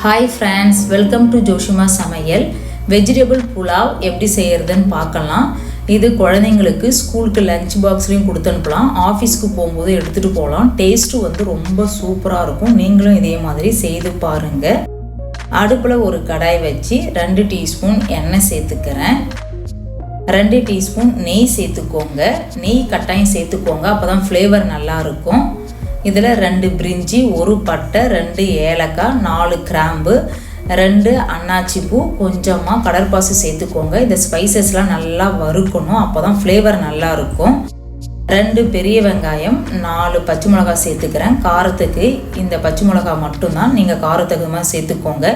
Hi friends welcome to Joshima சமையல் vegetable pulao எப்படி செய்கிறதுன்னு பார்க்கலாம். இது குழந்தைங்களுக்கு ஸ்கூலுக்கு லஞ்ச் பாக்ஸ்லேயும் கொடுத்து அனுப்பலாம். ஆஃபீஸ்க்கு போகும்போது எடுத்துகிட்டு போகலாம். டேஸ்ட்டு வந்து ரொம்ப சூப்பராக இருக்கும். நீங்களும் இதே மாதிரி செய்து பாருங்கள் அடுப்பில் ஒரு கடாய் வச்சு ரெண்டு டீஸ்பூன் எண்ணெய் சேர்த்துக்கிறேன். ரெண்டு டீஸ்பூன் நெய் சேர்த்துக்கோங்க. நெய் கட்டாயம் சேர்த்துக்கோங்க. அப்போ தான் ஃப்ளேவர் நல்லாயிருக்கும் இதில் ரெண்டு பிரிஞ்சி ஒரு பட்டை ரெண்டு ஏலக்காய் நாலு கிராம்பு ரெண்டு அன்னாச்சி பூ. கொஞ்சமாக கடற்பாசி சேர்த்துக்கோங்க. இந்த ஸ்பைசஸ்லாம் நல்லா வறுக்கணும். அப்போ தான் ஃப்ளேவர் நல்லா இருக்கும். ரெண்டு பெரிய வெங்காயம் நாலு பச்சை மிளகாய் சேர்த்துக்கிறேன். காரத்துக்கு இந்த பச்சை மிளகாய் மட்டும்தான். நீங்கள் காரத்துக்கு மாதிரி சேர்த்துக்கோங்க.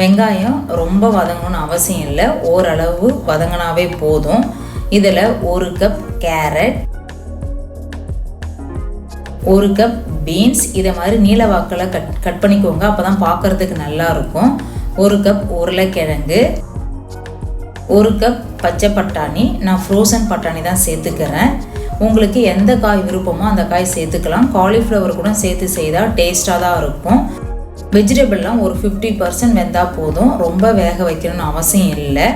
வெங்காயம் ரொம்ப வதங்கணும்னு அவசியம் இல்லை. ஓரளவு வதங்கினாவே போதும். இதில் ஒரு கப் கேரட் ஒரு கப் பீன்ஸ் இதை மாதிரி நீல வாக்கில் கட் கட் பண்ணிக்கோங்க. அப்போ தான் பார்க்குறதுக்கு நல்லா இருக்கும். ஒரு கப் உருளைக்கிழங்கு ஒரு கப் பச்சை பட்டாணி. நான் ஃப்ரோசன் பட்டாணி தான் சேர்த்துக்கிறேன். உங்களுக்கு எந்த காய் விருப்பமோ அந்த காய் சேர்த்துக்கலாம். காலிஃப்ளவர் கூட சேர்த்து செய்தால் டேஸ்ட்டாக தான் இருக்கும். வெஜிடபிள்லாம் ஒரு ஃபிஃப்டி பர்சன்ட் வெந்தால் போதும். ரொம்ப வேக வைக்கணும்னு அவசியம் இல்லை.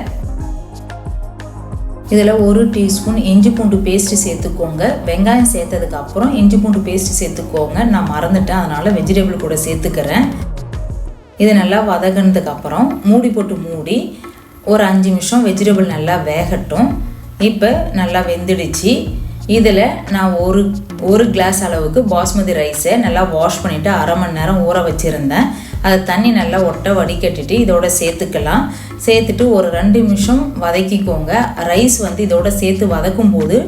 இதில் ஒரு டீஸ்பூன் இஞ்சி பூண்டு பேஸ்ட்டு சேர்த்துக்கோங்க. வெங்காயம் சேர்த்ததுக்கு அப்புறம் இஞ்சி பூண்டு பேஸ்ட்டு சேர்த்துக்கோங்க. நான் மறந்துட்டேன் அதனால் வெஜிடபிள் கூட சேர்த்துக்கிறேன். இது நல்லா வதங்கினதுக்கு அப்புறம் மூடி போட்டு மூடி ஒரு அஞ்சு நிமிஷம் வெஜிடபிள் நல்லா வேகட்டும். இப்போ நல்லா வெந்துடுச்சு. இதில் நான் ஒரு ஒரு கிளாஸ் அளவுக்கு பாஸ்மதி ரைஸை நல்லா வாஷ் பண்ணிவிட்டு அரை மணி நேரம் ஊற வச்சுருந்தேன். அதை தண்ணி நல்லா ஒட்ட வடிகட்டிட்டு இதோட சேர்த்துக்கலாம். சேர்த்துட்டு ஒரு ரெண்டு நிமிஷம் வதக்கிக்கோங்க. ரைஸ் வந்து இதோட சேர்த்து வதக்கும் போது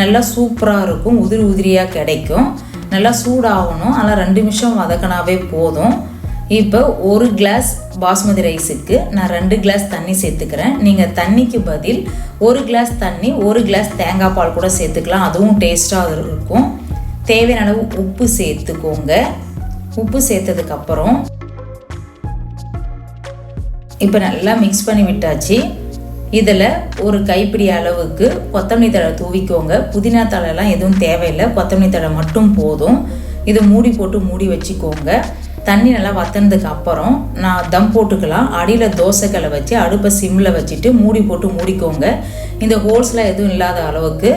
நல்லா சூப்பராக இருக்கும். உதிரி உதிரியாக கிடைக்கும். நல்லா சூடாகணும். ஆனால் ரெண்டு நிமிஷம் வதக்கினாவே போதும். இப்போ ஒரு கிளாஸ் பாஸ்மதி ரைஸுக்கு நான் ரெண்டு கிளாஸ் தண்ணி சேர்த்துக்கிறேன். நீங்கள் தண்ணிக்கு பதில் ஒரு கிளாஸ் தண்ணி ஒரு கிளாஸ் தேங்காய் பால் கூட சேர்த்துக்கலாம். அதுவும் டேஸ்ட்டாக இருக்கும். தேவையான அளவு உப்பு சேர்த்துக்கோங்க. உப்பு சேர்த்ததுக்கப்புறம் இப்போ நல்லா மிக்ஸ் பண்ணி விட்டாச்சு. இதில் ஒரு கைப்பிடி அளவுக்கு கொத்தமல்லி தழை தூவிக்கோங்க. புதினா தழைலாம் எதுவும் தேவையில்லை. கொத்தமல்லி தழை மட்டும் போதும். இதை மூடி போட்டு மூடி வச்சுக்கோங்க. தண்ணி நல்லா வத்தினதுக்கு அப்புறம் நான் தம் போட்டுக்கலாம். அடியில் தோசைக்கலை வச்சு அடுப்பை சிம்மில் வச்சுட்டு மூடி போட்டு மூடிக்கோங்க. இந்த ஹோல்ஸ்லாம் எதுவும் இல்லாத அளவுக்கு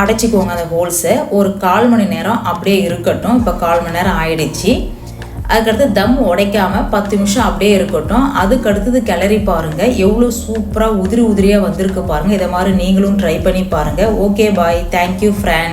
அடைச்சிக்கோங்க அந்த ஹோல்ஸை ஒரு கால் மணி நேரம் அப்படியே இருக்கட்டும். இப்போ கால் மணி நேரம் ஆயிடுச்சு. அதுக்கடுத்து தம் உடைக்காமல் பத்து நிமிஷம் அப்படியே இருக்கட்டும். அதுக்கு அடுத்தது கிளறி பாருங்கள் எவ்வளோ சூப்பராக உதிரி உதிரியாக வந்திருக்கு பாருங்கள் இதை மாதிரி நீங்களும் ட்ரை பண்ணி பாருங்கள் ஓகே பாய் தேங்க்யூ ஃப்ரெண்ட்